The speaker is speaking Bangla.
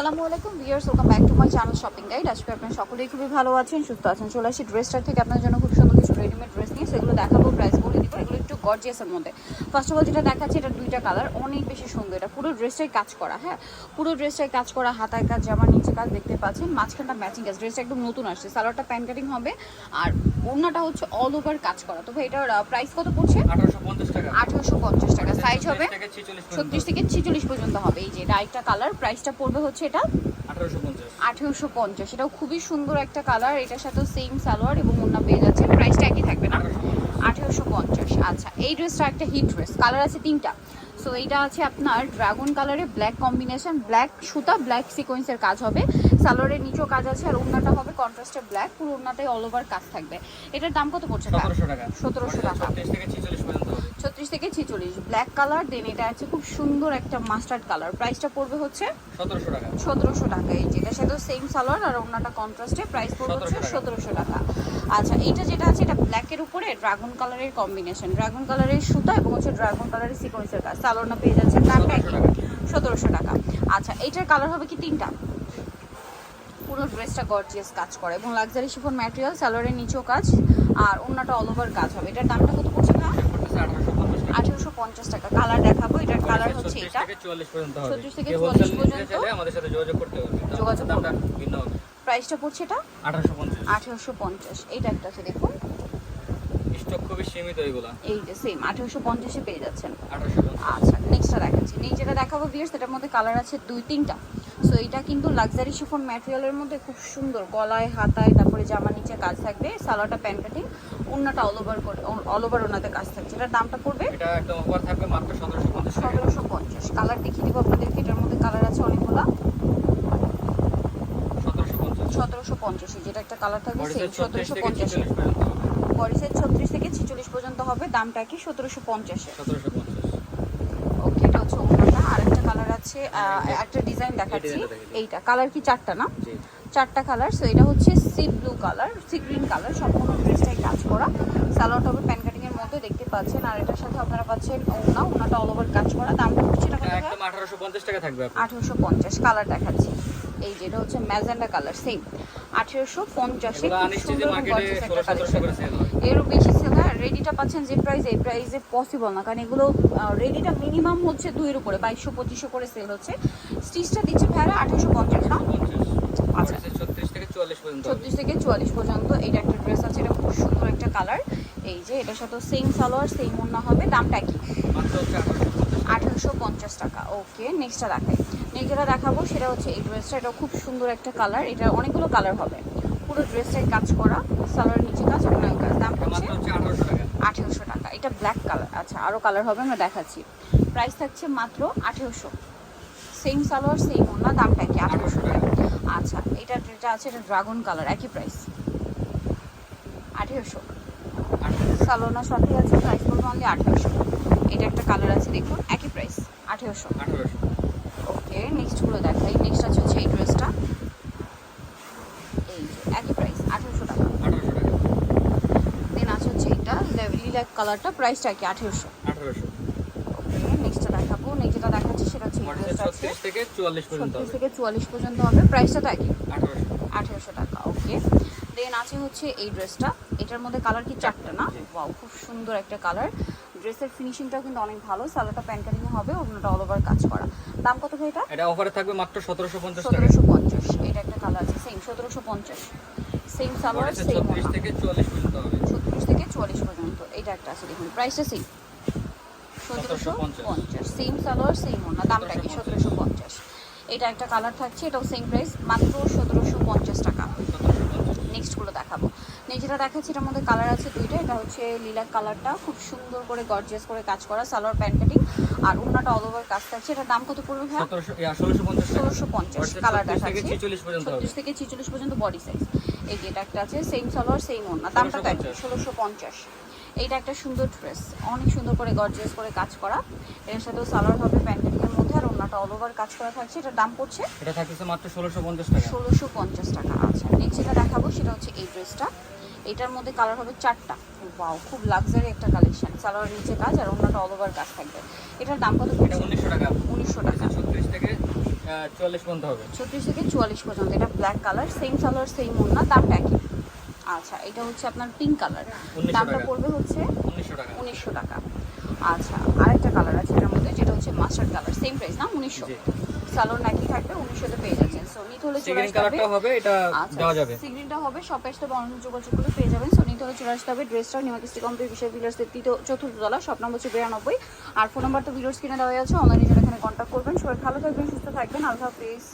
আসসালামু আলাইকুম viewers welcome back to my channel shopping guide আজকে আপনারা সকলেই খুবই ভালো আছেন সুস্থ আছেন। চলে আসি ড্রেসটার থেকে আপনার জন্য খুব সুন্দর কিছু রেডিমেড ড্রেস নিয়ে। সেগুলো দেখাবো প্রাইস বলে দিব এগুলো একটু গর্জিয়াসের মধ্যে। ফার্স্ট অফ অল যেটা দেখাচ্ছি এটা দুইটা কালার অনেক বেশি সুন্দর। এটা পুরো ড্রেসটাই কাজ করা হ্যাঁ? পুরো ড্রেসটাই কাজ করা হাতায় কাজ জামার নিচে কাজ দেখতে পাচ্ছেন মাঝখানটা ম্যাচিং কাজ ড্রেসটা একদম নতুন আসছে সালোয়ারটা প্যান কাটিং হবে আর ওড়নাটা হচ্ছে অল ওভার কাজ করা। তো ভাই এটার প্রাইস কত পড়ছে? আঠারোশো পঞ্চাশ টাকা। আঠারোশো পঞ্চাশ টাকা। সাইজ হবে। ছত্রিশ থেকে ছিচল্লিশ পর্যন্ত হবে। এই যে এটা আরেকটা কালার প্রাইসটা পড়বে হচ্ছে এটা আঠেরোশো পঞ্চাশ। এটাও খুবই সুন্দর একটা কালার এটার সাথেও সেম সালোয়ার এবং ওন্না পেয়ে যাচ্ছে। প্রাইসটা একই থাকবে না? আঠেরোশো পঞ্চাশ। আচ্ছা এই ড্রেসটা একটা হিট ড্রেস কালার আছে তিনটা। সো এইটা আছে আপনার ড্রাগন কালারে ব্ল্যাক কম্বিনেশন ব্ল্যাক সুতা ব্ল্যাক সিকোয়েন্সের কাজ হবে। সালোয়ারের নিচেও কাজ আছে আর ওন্নাটা হবে কন্ট্রাস্টে ব্ল্যাক পুরো ওন্নাটাই অল ওভার কাজ থাকবে। এটার দাম কত পড়ছে সতেরোশো টাকা। সতেরোশো টাকা। ছত্রিশ থেকে ছিচল্লিশ। ব্ল্যাক কালার দেন এটা আছে খুব সুন্দর একটা মাস্টার্ড কালার প্রাইসটা পড়বে হচ্ছে সতেরোশো টাকা। সতেরোশো টাকা। এই যেটা সাথে সেম সালোয়ার আর ওনাটা কন্ট্রাস্টে প্রাইস পড়বে হচ্ছে 1700 টাকা। সতেরোশো টাকা। আচ্ছা এইটা যেটা আছে এটা ব্ল্যাকের উপরে ড্রাগন কালারের কম্বিনেশন ড্রাগন কালারের সুতা এবং হচ্ছে ড্রাগন কালারের সিকোয়েন্সের কাজ। সালোয়ার না পেয়ে যাচ্ছে দামটা 1700 টাকা। সতেরোশো টাকা। আচ্ছা এইটার কালার হবে কি তিনটা? পুরো ড্রেসটা গর্জিয়াস কাজ করে এবং লাক্সারি শিফন ম্যাটেরিয়াল সালোয়ারের নিচেও কাজ। আর ওনাটা অল ওভার কাজ হবে। এটার দামটা কত পড়ছে না আঠারোশো পঞ্চাশ টাকা। কালার দেখাবো এটার কালার হচ্ছে ছত্রিশ এটা। থেকে চুয়াল্লিশ পর্যন্ত হবে। 36 থেকে কেউ 44 wholesale নিতে পর্যন্ত চাইলে আমাদের সাথে যোগাযোগ করতে হবে। যোগাযোগ ভিন্ন হবে। প্রাইসটা পড়ছে এটা? আঠারোশো পঞ্চাশ। আঠেরোশো পঞ্চাশ। এইটা একটা আছে দেখুন। স্টক খুবই সীমিত এগুলা? এই যে সেম আঠেরোশো পঞ্চাশে পেয়ে যাচ্ছেন। আচ্ছা নেক্সটটা দেখাচ্ছি। নেই যেটা দেখাবো বিয়ার্স এটার মধ্যে কালার আছে দুই তিনটা। সো এটা কিন্তু লাক্সারি শিফন ম্যাটেরিয়ালের মধ্যে খুব সুন্দর গলায় হাতায় তারপরে জামা নিচে কাজ থাকবে সালোয়ারটা প্যান্ট কাটিং অন্যটা অল ওভার করে অল ওভার ওনাতে কাজ থাকছে। এটার দামটা পড়বে? এটা একদম অফার থাকবে মাত্র সতেরোশো পঞ্চাশ কালার দেখিয়ে দিব আপনাদেরকে এটার মধ্যে কালার আছে অনেকগুলা। সতেরোশো পঞ্চাশ। যেটা একটা কালার থাকবে ছত্রিশ সতেরোশো পঞ্চাশ। ছিচল্লিশ পর্যন্ত ছত্রিশ থেকে ছিচল্লিশ পর্যন্ত হবে দামটা কি সতেরোশো পঞ্চাশে ওকে এটা হচ্ছে অন্যটা আরেকটা কালার আছে একটা ডিজাইন দেখাচ্ছি। ডিজাইনটা দেখিয়ে দিন। এইটা কালার কি চারটা না? চারটা কালার সো এটা হচ্ছে sea blue colour sea green colour সম্পূর্ণ ড্রেসটাই কাজ করা। সালোয়ারটা হবে প্যান কাটিং এর মধ্যে দেখতে পাচ্ছেন আর এটার সাথে আপনারা পাচ্ছেন ওনা ওনাটা অল ওভার কাজ করা দামটা হচ্ছে এটা একদম আঠারোশো পঞ্চাশ টাকা থাকবে আপনার। আঠেরোশো পঞ্চাশ কালার দেখাচ্ছি। এই যে এটা হচ্ছে ম্যাজেন্ডা কালার সেম আঠেরোশো পঞ্চাশে হয়। এরও বেশি সেল হয় রেডিটা পাচ্ছেন যে প্রাইস এই প্রাইসে পসিবল না কারণ এগুলো রেডিটা মিনিমাম হচ্ছে দুইয়ের উপরে বাইশশো পঁচিশশো করে সেল হচ্ছে। স্টিচটা দিচ্ছে ভাড়া আঠারোশো পঞ্চাশ না? আচ্ছা। ছত্রিশ থেকে চুয়াল্লিশ পর্যন্ত এটা একটা ড্রেস আছে এটা খুব সুন্দর একটা কালার এই যে এটার সাথে সেম সালোয়ার সেম ওড়না হবে দামটা কি মাত্র হচ্ছে আঠারোশো পঞ্চাশ আঠারোশো পঞ্চাশ টাকা। ওকে নেক্সটটা দেখাই। নেক্সট যেটা দেখাবো সেটা হচ্ছে এই ড্রেসটা এটা খুব সুন্দর একটা কালার এটা অনেকগুলো কালার হবে। পুরো ড্রেসটাই কাজ করা। সালোয়ার নিচে কাজ ওড়নায় কাজ। দাম হচ্ছে আঠেরোশো টাকা। এটা ব্ল্যাক কালার আচ্ছা আরও কালার হবে আমরা দেখাচ্ছি। প্রাইস থাকছে মাত্র আঠেরোশো। সেম সালোয়ার সেম ওড়না দামটা কি? আঠেরোশো টাকা। আচ্ছা এটা যেটা আছে এটা ড্রাগন কালার একই প্রাইস আঠেরোশো। সালোনার সাথে আছে প্রাইস পড়বে অনলি আঠেরোশো। এটা একটা কালার আছে দেখুন। একই আঠেরোশো। ওকে নেক্সটগুলো দেখাই। নেক্সট আছে হচ্ছে এই ড্রেসটা এই একই প্রাইস আঠেরোশো টাকা। দেন আছে হচ্ছে এটা লিলাক কালারটা প্রাইসটা কি আঠেরোশো। আঠারোশো নেক্সটটা দেখাবো। নেক্সট যেটা দেখাচ্ছি সেটা হচ্ছে ছত্রিশ থেকে চুয়াল্লিশ পর্যন্ত থেকে চুয়াল্লিশ পর্যন্ত হবে। প্রাইসটা তো একই। আঠেরোশো। টাকা ওকে। দেন আছে হচ্ছে এই ড্রেসটা এটার মধ্যে কালার কি চারটা। না? ওয়াও খুব সুন্দর একটা কালার ড্রেসের ফিনিশিংটাও কিন্তু অনেক ভালো সালোটা প্যান্ট কাটিং হবে অন্যটা অল ওভার কাজ করা। দাম কত ভাই এটা? এটা অফারে থাকবে মাত্র সতেরোশো পঞ্চাশ টাকা। সতেরোশো পঞ্চাশ এটা একটা কালার আছে সেম সতেরোশো পঞ্চাশ। সেম সালোয়ার সেম ছত্রিশ থেকে চুয়াল্লিশ পর্যন্ত হবে। ছত্রিশ থেকে চুয়াল্লিশ পর্যন্ত এটা একটা আছে দেখুন প্রাইসটা সেম সতেরোশো 1750 পঞ্চাশ। সেম সালোয়ার সেম ওনা দামটা কি সতেরোশো পঞ্চাশ। এটা একটা কালার থাকছে এটাও সেম প্রাইস মাত্র সতেরোশো পঞ্চাশ টাকা। সতেরোশো পঞ্চাশ। নেক্সটগুলো দেখাবো। নেক্সট যেটা দেখাচ্ছি এটার মধ্যে কালার আছে দুইটা। এটা হচ্ছে লিলাক কালারটা খুব সুন্দর করে গর্জিয়াস করে কাজ করা সালোয়ার প্যান্ট কাটিং আর অন্যটা অল ওভার কাজ থাকছে এটার দাম কত পড়বে ভাই ষোলোশো পঞ্চাশ কালার দেখাচ্ছি। ছিচল্লিশ পর্যন্ত ছত্রিশ থেকে ছিচল্লিশ পর্যন্ত বডি সাইজ এই যে এটা একটা আছে সেম সালোয়ার সেম ওড়না। দামটা 1650 ষোলোশো পঞ্চাশ। এইটা একটা সুন্দর ড্রেস অনেক সুন্দর করে গর্জিয়াস করে কাজ করা। এর সাথেও সালোয়ার হবে প্যান্ট কাটিংয়ের মধ্যে অল ওভার কাজ করা থাকছে। এটার দাম পড়ছে এটা থাকতেছে মাত্র ষোলোশো পঞ্চাশ টাকা। ষোলোশো পঞ্চাশ টাকা। আচ্ছা নেক্সট যেটা দেখাবো সেটা হচ্ছে এই ড্রেসটা এটার মধ্যে কালার হবে চারটা। ওয়াও খুব লাক্সারি একটা কালেকশন সালোয়ার নিচে কাজ আর অন্যটা অল ওভার কাজ থাকবে। এটার দাম কত এটা পড়ছে? উনিশশো টাকা। উনিশশো টাকা। ছত্রিশ থেকে চুয়াল্লিশ পর্যন্ত হবে। ছত্রিশ থেকে চুয়াল্লিশ পর্যন্ত। এটা black colour same colour same ওড়না দামটা একই। আচ্ছা এটা হচ্ছে আপনার পিঙ্ক কালার দামটা পড়বে হচ্ছে উনিশশো টাকা। উনিশশো টাকা। আচ্ছা আরেকটা কালার আছে যেটা হচ্ছে মাস্টার্ড কালার সেম প্রাইস না? উনিশশো। সালোন নাকি থাকবে উনিশশোতে পেয়ে যাচ্ছেন। সো নিতে হলে চলে আসতে হবে কালারটা হবে এটা আচ্ছা দেওয়া যাবে। সিগ্রিনটা হবে শপে আসতে হবে অন্য যোগাযোগ করে পেয়ে যাবেন। সো নিতে হলে চলে আসতে হবে ড্রেসটা নিমাকিস্টি কমপ্লিট বিষয় ভিলার্সের তৃতীয় চতুর্থ তলা শপ নম্বর হচ্ছে বিরানব্বই। আর ফোন নাম্বার তো ভিডিওর স্ক্রিনে দেওয়া আছে অনলাইনে যারা এখানে কন্ট্যাক্ট করবেন। সবাই ভালো থাকবেন সুস্থ থাকবেন। আলফা হাফিজ।